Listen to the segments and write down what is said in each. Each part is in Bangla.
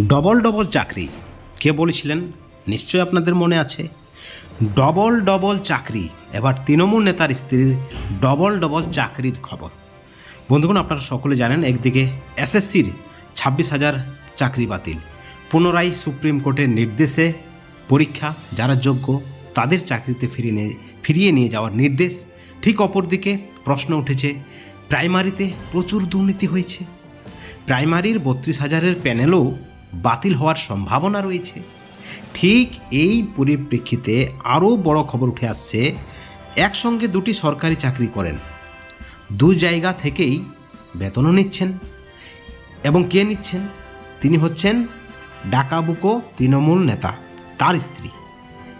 ডবল ডবল চাকরি। কে বলেছিলেন? নিশ্চয়ই আপনাদের মনে আছে। ডবল ডবল চাকরি, এবার তৃণমূল নেতার স্ত্রীর ডবল ডবল চাকরির খবর। বন্ধুগণ, আপনারা সকলে জানেন, একদিকে এসএসসির ছাব্বিশ হাজার চাকরি বাতিল। পুনরায় সুপ্রিম কোর্টের নির্দেশে পরীক্ষা, যারা যোগ্য, তাদের চাকরিতে ফিরিয়ে নিয়ে ফিরিয়ে নিয়ে যাওয়ার নির্দেশ। ঠিক অপরদিকে প্রশ্ন উঠেছে, প্রাইমারিতে প্রচুর দুর্নীতি হয়েছে। প্রাইমারির বত্রিশ হাজারের প্যানেলও বাতিল হওয়ার সম্ভাবনা রয়েছে। ঠিক এই পরিপ্রেক্ষিতে আরও বড় খবর উঠে আসছে, একসঙ্গে দুটি সরকারি চাকরি করেন। দু জায়গা থেকেই বেতনও নিচ্ছেন এবং কে নিচ্ছেন? তিনি হচ্ছেন ডাকাবুকো তৃণমূল নেতা, তার স্ত্রী।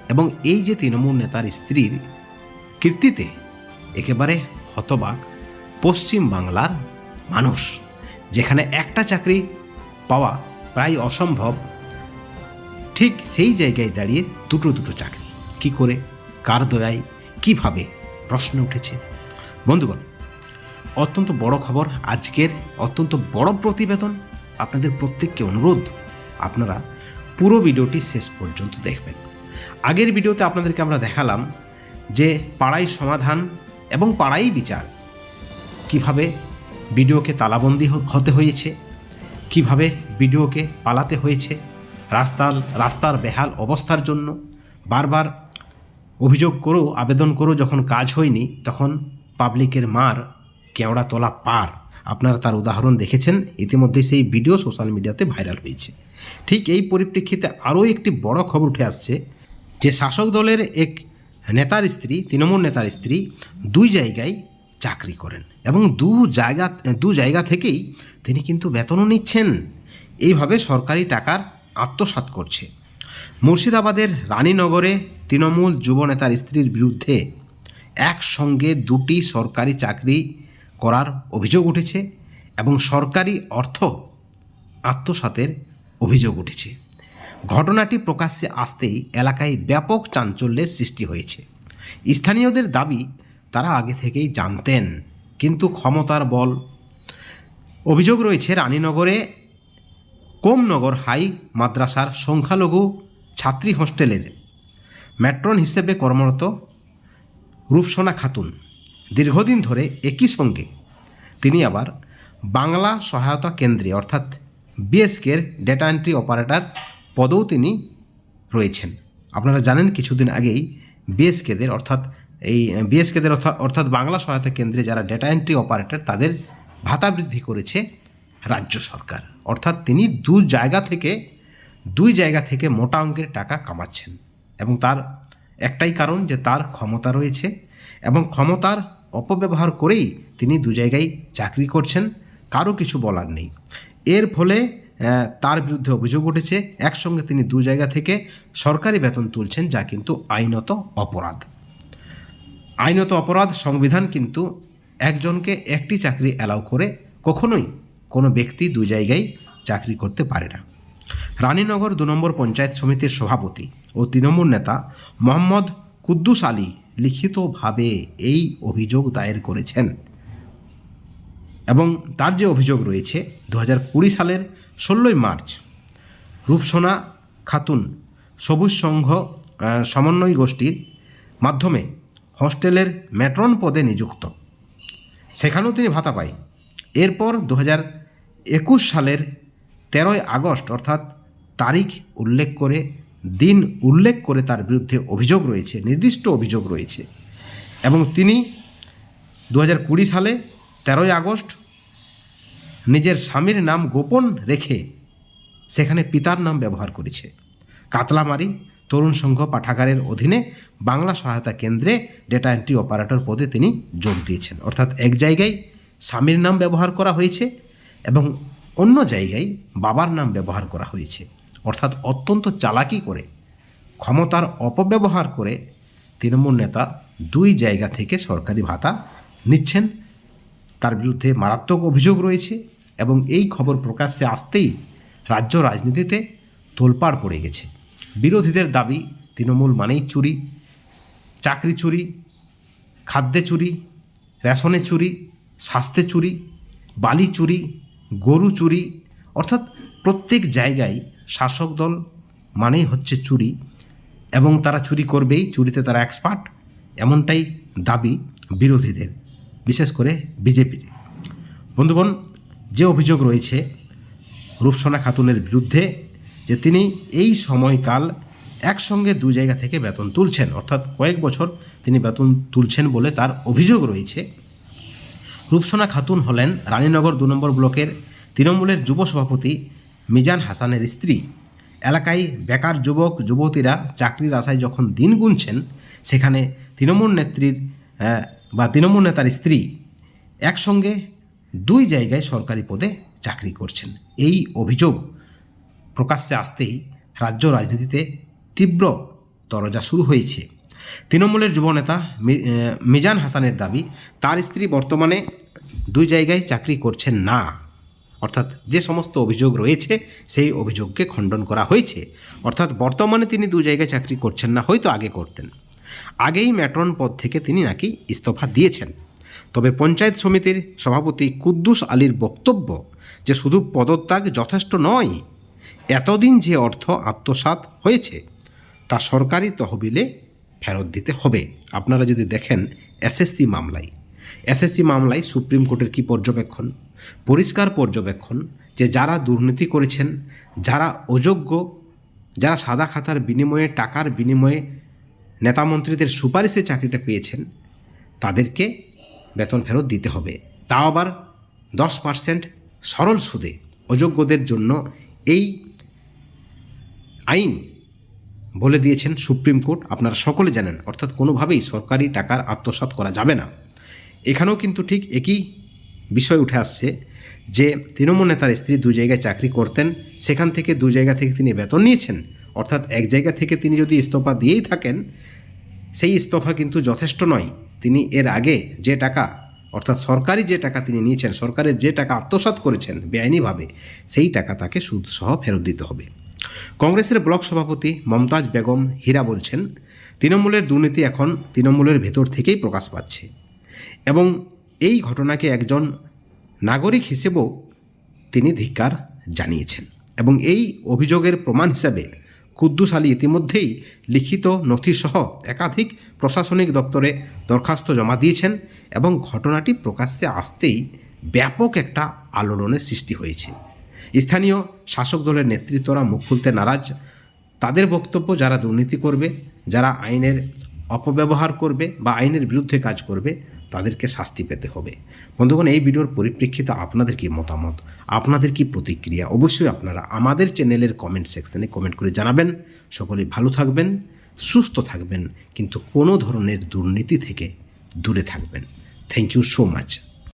এবং এই যে তৃণমূল নেতার স্ত্রীর কীর্তিতে একেবারে হতবাক পশ্চিম বাংলার মানুষ, যেখানে একটা চাকরি পাওয়া প্রায় অসম্ভব, ঠিক সেই জায়গায় দাঁড়িয়ে দুটো দুটো চাকরি। কি করে? কার দয়ায়? কীভাবে? প্রশ্ন উঠেছে। বন্ধুগণ, অত্যন্ত বড় খবর, আজকের অত্যন্ত বড় প্রতিবেদন। আপনাদের প্রত্যেককে অনুরোধ, আপনারা পুরো ভিডিওটি শেষ পর্যন্ত দেখবেন। আগের ভিডিওতে আপনাদেরকে আমরা দেখালাম যে পাড়াই সমাধান এবং পাড়াই বিচার। কীভাবে ভিডিওকে তালাবন্দি হতে হয়েছে, কীভাবে ভিডিওকে পালাতে হয়েছে রাস্তার রাস্তার বেহাল অবস্থার জন্য। বারবার অভিযোগ করেও, আবেদন করেও যখন কাজ হয়নি, তখন পাবলিকের মার কেওড়া তোলা পার। আপনারা তার উদাহরণ দেখেছেন, ইতিমধ্যে সেই ভিডিও সোশ্যাল মিডিয়াতে ভাইরাল হয়েছে। ঠিক এই পরিপ্রেক্ষিতে আরও একটি বড় খবর উঠে আসছে যে, শাসক দলের এক নেতার স্ত্রী, তৃণমূল নেতার স্ত্রী দুই জায়গায় চাকরি করেন এবং দু জায়গা দু জায়গা থেকেই তিনি কিন্তু বেতনও নিচ্ছেন। এইভাবে সরকারি টাকার আত্মসাৎ করছে। মুর্শিদাবাদের রানীনগরে তৃণমূল যুব নেতার স্ত্রীর বিরুদ্ধে একসঙ্গে দুটি সরকারি চাকরি করার অভিযোগ উঠেছে এবং সরকারি অর্থ আত্মসাতের অভিযোগ উঠেছে। ঘটনাটি প্রকাশ্যে আসতেই এলাকায় ব্যাপক চাঞ্চল্যের সৃষ্টি হয়েছে। স্থানীয়দের দাবি, তারা আগে থেকেই জানতেন, কিন্তু ক্ষমতার বল। অভিযোগ রয়েছে, রানীনগরে কোমনগর হাই মাদ্রাসার সংখ্যালঘু ছাত্রী হোস্টেলের ম্যাট্রন হিসেবে কর্মরত রূপসোনা খাতুন। দীর্ঘদিন ধরে একই সঙ্গে তিনি আবার বাংলা সহায়তা কেন্দ্রে, অর্থাৎ বিএসকের ডেটা এন্ট্রি অপারেটর পদেও তিনি রয়েছেন। আপনারা জানেন কিছুদিন আগেই বিএসকেদের অর্থাৎ এই বিএসকেদের অর্থাৎ বাংলা সহায়তা কেন্দ্রে যারা ডেটা এন্ট্রি অপারেটর তাদের ভাতা বৃদ্ধি করেছে। রাজ্য সরকার। অর্থাৎ তিনি দু জায়গা থেকে, দুই জায়গা থেকে মোটা অঙ্কের টাকা কামাচ্ছেন এবং তার একটাই কারণ যে তার ক্ষমতা রয়েছে এবং ক্ষমতার অপব্যবহার করেই তিনি দু জায়গায় চাকরি করছেন, কারও কিছু বলার নেই। এর ফলে তার বিরুদ্ধে অভিযোগ উঠেছে, একসঙ্গে তিনি দু জায়গা থেকে সরকারি বেতন তুলছেন, যা কিন্তু আইনত অপরাধ। আইনত অপরাধ সংবিধান কিন্তু একজনকে একটি চাকরি অ্যালাউ করে কখনোই কোনো ব্যক্তি দু জায়গায় চাকরি করতে পারে না। রানীনগর দু নম্বর পঞ্চায়েত সমিতির সভাপতি ও তৃণমূল নেতা মোহাম্মদ কুদ্দুস আলী লিখিতভাবে এই অভিযোগ দায়ের করেছেন এবং তার যে অভিযোগ রয়েছে দু হাজার কুড়ি সালের ষোলোই মার্চ, রূপসোনা খাতুন সবুজ সংঘ সমন্বয় গোষ্ঠীর মাধ্যমে হস্টেলের ম্যাট্রন পদে নিযুক্ত। সেখানেও তিনি ভাতা পায়। এরপর দু হাজার একুশ সালের তেরোই আগস্ট, অর্থাৎ তারিখ উল্লেখ করে, দিন উল্লেখ করে তার বিরুদ্ধে অভিযোগ রয়েছে, নির্দিষ্ট অভিযোগ রয়েছে। এবং তিনি দু হাজার কুড়ি সালে তেরোই আগস্ট নিজের স্বামীর নাম গোপন রেখে সেখানে পিতার নাম ব্যবহার করেছে। কাতলামারি তরুণ সংঘ পাঠাগারের অধীনে বাংলা সহায়তা কেন্দ্রে ডেটা এন্ট্রি অপারেটর পদে তিনি যোগ দিয়েছেন। অর্থাৎ এক জায়গায় স্বামীর নাম ব্যবহার করা হয়েছে এবং অন্য জায়গায় বাবার নাম ব্যবহার করা হয়েছে। অর্থাৎ অত্যন্ত চালাকি করে, ক্ষমতার অপব্যবহার করে তৃণমূল নেতা দুই জায়গা থেকে সরকারি ভাতা নিচ্ছেন। তার বিরুদ্ধে মারাত্মক অভিযোগ রয়েছে এবং এই খবর প্রকাশ্যে আসতেই রাজ্য রাজনীতিতে তোলপাড় পড়ে গেছে। বিরোধীদের দাবি, তৃণমূল মানেই চুরি, চাকরি চুরি, খাদ্যে চুরি, রেশনে চুরি, স্বাস্থ্যে চুরি, বালি চুরি গরু চুরি, অর্থাৎ প্রত্যেক জায়গায় শাসক দল মানেই হচ্ছে চুরি, এবং তারা চুরি করবেই, চুরিতে তারা এক্সপার্ট এমনটাই দাবি বিরোধীদের, বিশেষ করে বিজেপির। বন্ধুগণ, যে অভিযোগ রয়েছে রূপসোনা খাতুনের বিরুদ্ধে, যে তিনি এই সময়কাল একসঙ্গে দু জায়গা থেকে বেতন তুলছেন, অর্থাৎ কয়েক বছর তিনি বেতন তুলছেন বলে তার অভিযোগ রয়েছে রূপসোনা খাতুন হলেন রানীনগর দু নম্বর ব্লকের তৃণমূলের যুব সভাপতি মিজান হাসানের স্ত্রী। এলাকায় বেকার যুবক, যুবতীরা চাকরির আশায় যখন দিন গুনছেন, সেখানে তৃণমূল নেত্রীর বা তৃণমূল নেতার স্ত্রী একসঙ্গে দুই জায়গায় সরকারি পদে চাকরি করছেন। এই অভিযোগ প্রকাশ্যে আসতেই রাজ্য রাজনীতিতে তীব্র তরজা শুরু হয়েছে। তৃণমূলের যুবনেতা মিজান হাসানের দাবি, তার স্ত্রী বর্তমানে দুই জায়গায় চাকরি করছেন না। অর্থাৎ যে সমস্ত অভিযোগ রয়েছে, সেই অভিযোগকে খণ্ডন করা হয়েছে। অর্থাৎ বর্তমানে তিনি দু জায়গায় চাকরি করছেন না, হয়তো আগে করতেন। আগেই ম্যাট্রন পদ থেকে তিনি নাকি ইস্তফা দিয়েছেন। তবে পঞ্চায়েত সমিতির সভাপতি কুদ্দুস আলীর বক্তব্য যে শুধু পদত্যাগ যথেষ্ট নয়, এতদিন যে অর্থ আত্মসাৎ হয়েছে, তা সরকারি তহবিলে ফেরত দিতে হবে। আপনারা যদি দেখেন এসএসসি মামলায় এসএসসি মামলায় সুপ্রিম কোর্টের কি পর্যবেক্ষণ? পরিষ্কার পর্যবেক্ষণ যে যারা দুর্নীতি করেছেন, যারা অযোগ্য, যারা সাদা খাতার বিনিময়ে, টাকার বিনিময়ে নেতামন্ত্রীদের সুপারিশে চাকরিটা পেয়েছেন, তাদেরকে বেতন ফেরত দিতে হবে। তাও আবার দশ পার্সেন্ট সরল সুদে অযোগ্যদের জন্য এই আইন বলে দিয়েছেন সুপ্রিম কোর্ট, আপনারা সকলে জানেন, অর্থাৎ কোনোভাবেই সরকারি টাকার আত্মসাৎ করা যাবে না। এখানেও কিন্তু ঠিক একই বিষয় উঠে আসছে যে তৃণমূল নেতার স্ত্রী দু জায়গায় চাকরি করতেন, সেখান থেকে দু জায়গা থেকে তিনি বেতন নিয়েছেন। অর্থাৎ এক জায়গা থেকে তিনি যদি ইস্তফা দিয়েই থাকেন, সেই ইস্তফা কিন্তু যথেষ্ট নয়। তিনি এর আগে যে টাকা, অর্থাৎ সরকারি যে টাকা তিনি নিয়েছেন, সরকারের যে টাকা আত্মসাৎ করেছেন, বেআইনিভাবে, সেই টাকা তাকে সুদসহ ফেরত দিতে হবে। কংগ্রেসের ব্লক সভাপতি মমতাজ বেগম হীরা বলছেন, তৃণমূলের দুর্নীতি এখন তৃণমূলের ভেতর থেকেই প্রকাশ পাচ্ছে এবং এই ঘটনাকে একজন নাগরিক হিসেবেও তিনি ধিক্কার জানিয়েছেন এবং এই অভিযোগের প্রমাণ হিসাবে কুদ্দুস আলী ইতিমধ্যেই লিখিত নথিসহ একাধিক প্রশাসনিক দপ্তরে দরখাস্ত জমা দিয়েছেন এবং ঘটনাটি প্রকাশ্যে আসতেই ব্যাপক একটা আলোড়নের সৃষ্টি হয়েছে। স্থানীয় শাসক দলের নেতৃত্বরা মুখ খুলতে নারাজ। তাদের বক্তব্য যারা দুর্নীতি করবে, যারা আইনের অপব্যবহার করবে বা আইনের বিরুদ্ধে কাজ করবে, তাদেরকে শাস্তি পেতে হবে। বন্ধুগণ, এই ভিডিওর পরিপ্রেক্ষিতে আপনাদের কি মতামত? আপনাদের কি প্রতিক্রিয়া? অবশ্যই আপনারা আমাদের চ্যানেলের কমেন্ট সেকশনে কমেন্ট করে জানাবেন। সকলে ভালো থাকবেন, সুস্থ থাকবেন, কিন্তু কোনো ধরনের দুর্নীতি থেকে দূরে থাকবেন। Thank you so much